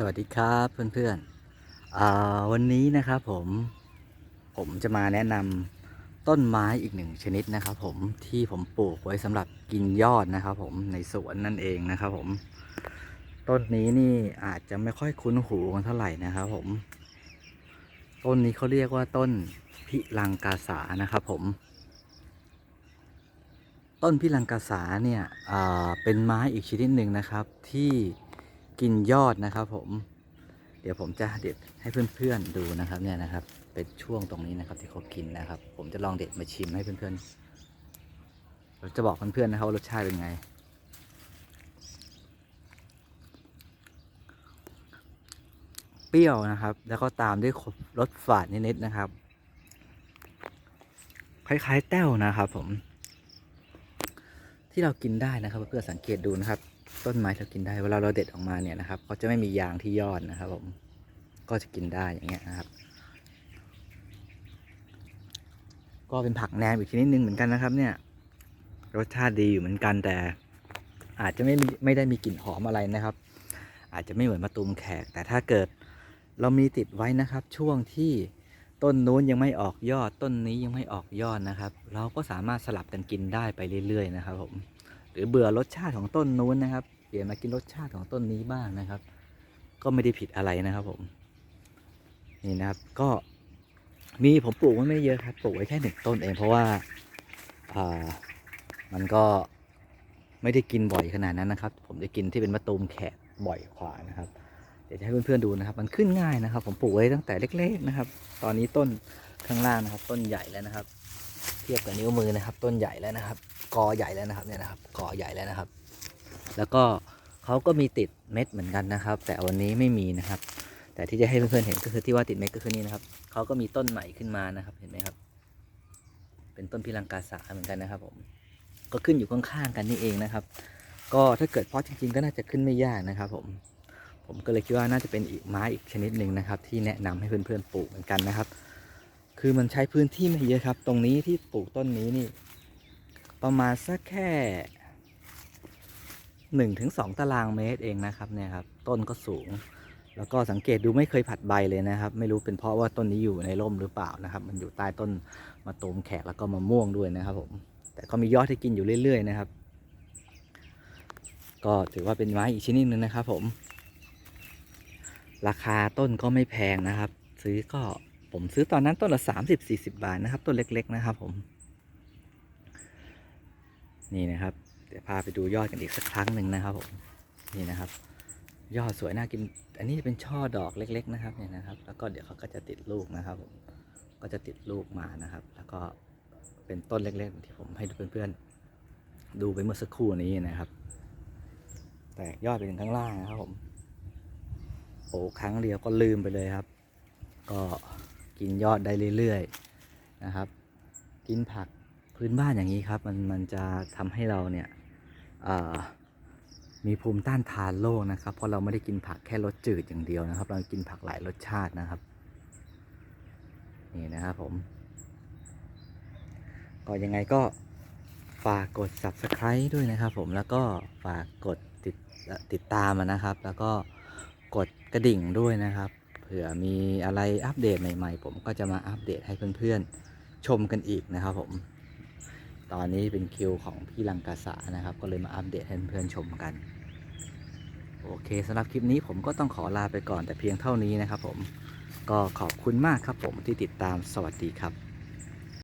สวัสดีครับเพื่อนๆวันนี้นะครับผมผมจะมาแนะนำต้นไม้อีกหนึ่งชนิดนะครับ ผมที่ผมปลูกไว้สำหรับกินยอดนะครับ ผมในสวนนั่นเองนะครับ ผม ต้นนี้นี่อาจจะไม่ค่อยคุ้นหูกันเท่าไหร่นะครับ ผม ต้นนี้เขาเรียกว่าต้นพิลังกาสานะครับ ผม ต้นพิลังกาสาเนี่ยเป็นไม้อีกชนิดหนึ่งนะครับที่ กินยอดนะครับ ผม เดี๋ยวผมจะเด็ดให้เพื่อนๆดูนะครับเนี่ยนะครับ เป็นช่วงตรงนี้นะครับ ที่เขากินนะครับ ผมจะลองเด็ดมาชิมให้เพื่อนๆเราจะบอกเพื่อนๆนะครับว่ารสชาติเป็นไงเปรี้ยวนะครับ แล้วก็ตามด้วยรสฝาดนิดๆนะครับ คล้ายๆแต้วนะครับผม ที่เรากินได้นะครับ เพื่อนๆสังเกตดูนะครับ ต้นไม้เรากินได้เวลาเราเด็ดออกมาเนี่ยนะครับเขาจะไม่มียางที่ยอดนะครับผมก็จะกินได้อย่างเงี้ยนะครับ ก็เป็นผักแหนมอีกชนิดหนึ่งเหมือนกันนะครับ เนี่ย รสชาติดีอยู่เหมือนกันแต่ อาจจะไม่ไม่ได้มีกลิ่นหอมอะไรนะครับ อาจจะไม่เหมือนมะตูมแขก แต่ถ้าเกิดเรามีติดไว้นะครับ ช่วงที่ต้นนู้นยังไม่ออกยอดต้นนี้ยังไม่ออกยอดนะครับ เราก็สามารถสลับกันกินได้ไปเรื่อย ๆ นะครับผม รือเบื่อรสชาติของต้นนู้นนะครับ เปลี่ยนมากินรสชาติของต้นนี้บ้างนะครับ ก็ไม่ได้ผิดอะไรนะครับผม นี่นะครับก็มีผมปลูกไว้ไม่เยอะครับปลูกไว้แค่หนึ่งต้นเองเพราะว่าอ่ามันก็ไม่ได้กินบ่อยขนาดนั้นนะครับ ผมจะกินที่เป็นมะตูมแขกบ่อยกว่านะครับ เดี๋ยวจะให้เพื่อนๆดูนะครับ มันขึ้นง่ายนะครับ ผมปลูกไว้ตั้งแต่เล็ก ๆนะครับ ตอนนี้ต้นข้างล่างนะครับ ต้นใหญ่แล้วนะครับ เทียบกับนิ้วมือนะครับ ต้นใหญ่แล้วนะครับ กอใหญ่แล้วนะครับเนี่ยนะครับกอใหญ่แล้วนะครับ แล้วก็เขาก็มีติดเม็ดเหมือนกันนะครับ แต่วันนี้ไม่มีนะครับ แต่ที่จะให้เพื่อนๆเห็นก็คือที่ว่าติดเม็ดก็คือนี่นะครับเขาก็มีต้นใหม่ขึ้นมานะครับเห็นไหมครับ เป็นต้นพิลังกาสาเหมือนกันนะครับ ผมก็ขึ้นอยู่ข้างๆกันนี่เองนะครับ ก็ถ้าเกิดเพาะจริง ๆ ก็น่าจะขึ้นไม่ยากนะครับ ผม ผมก็เลยคิดว่าน่าจะเป็นอีกไม้อีกชนิดหนึ่งนะครับ ที่แนะนำให้เพื่อนๆปลูกเหมือนกันนะครับ คือมันใช้พื้นที่ไม่เยอะครับ ตรงนี้ที่ปลูกต้นนี้นี่ ประมาณสักแค่หนึ่งถึงสองตารางเมตรเองนะครับเนี่ยครับ ต้นก็สูง แล้วก็สังเกตดูไม่เคยผัดใบเลยนะครับ ไม่รู้เป็นเพราะว่าต้นนี้อยู่ในร่มหรือเปล่านะครับ มันอยู่ใต้ต้นมะตูมแขกแล้วก็มะม่วงด้วยนะครับผม แต่ก็มียอดให้กินอยู่เรื่อย ๆ นะครับ ก็ถือว่าเป็นไม้อีกชนิดหนึ่งนะครับ ผม ราคาต้นก็ไม่แพงนะครับ ซื้อก็ผมซื้อตอนนั้นต้นละสามสิบสี่สิบาทนะครับ ต้นเล็ก ๆ นะครับ ผม นี่นะครับ เดี๋ยวพาไปดูยอดกันอีกสักครั้งหนึ่งนะครับผมนี่นะครับ ยอดสวยน่ากิน อันนี้เป็นช่อดอกเล็ก ๆ นะครับเนี่ยนะครับ แล้วก็เดี๋ยวเขาก็จะติดลูกนะครับผมก็จะติดลูกมานะครับ แล้วก็เป็นต้นเล็กๆที่ผมให้เพื่อนๆ ดูไปเมื่อสักครู่นี้นะครับ แตกยอดไปถึงข้างล่างนะครับผมปลูกครั้งเดียวก็ลืมไปเลยครับ ก็กินยอดได้เรื่อยๆนะครับ กินผัก พื้นบ้านอย่างนี้ครับมันมันจะทำให้เราเนี่ยมีภูมิต้านทานโรคนะครับ เพราะเราไม่ได้กินผักแค่รสจืดอย่างเดียวนะครับ เรากินผักหลายรสชาตินะครับนี่นะครับผมก็ยังไงก็ฝากกด subscribe ด้วยนะครับผมแล้วก็ฝากกดติดติดตามนะครับ แล้วก็กดกระดิ่งด้วยนะครับเผื่อมีอะไรอัปเดตใหม่ ๆ ผมก็จะมาอัปเดตให้เพื่อนๆชมกันอีกนะครับผม ตอนนี้เป็นคิวของพี่ลังกาสะนะครับ ก็เลยมาอัปเดตให้เพื่อนชมกัน โอเคสำหรับคลิปนี้ผมก็ต้องขอลาไปก่อนแต่เพียงเท่านี้นะครับผมก็ขอบคุณมากครับผมที่ติดตามสวัสดีครับ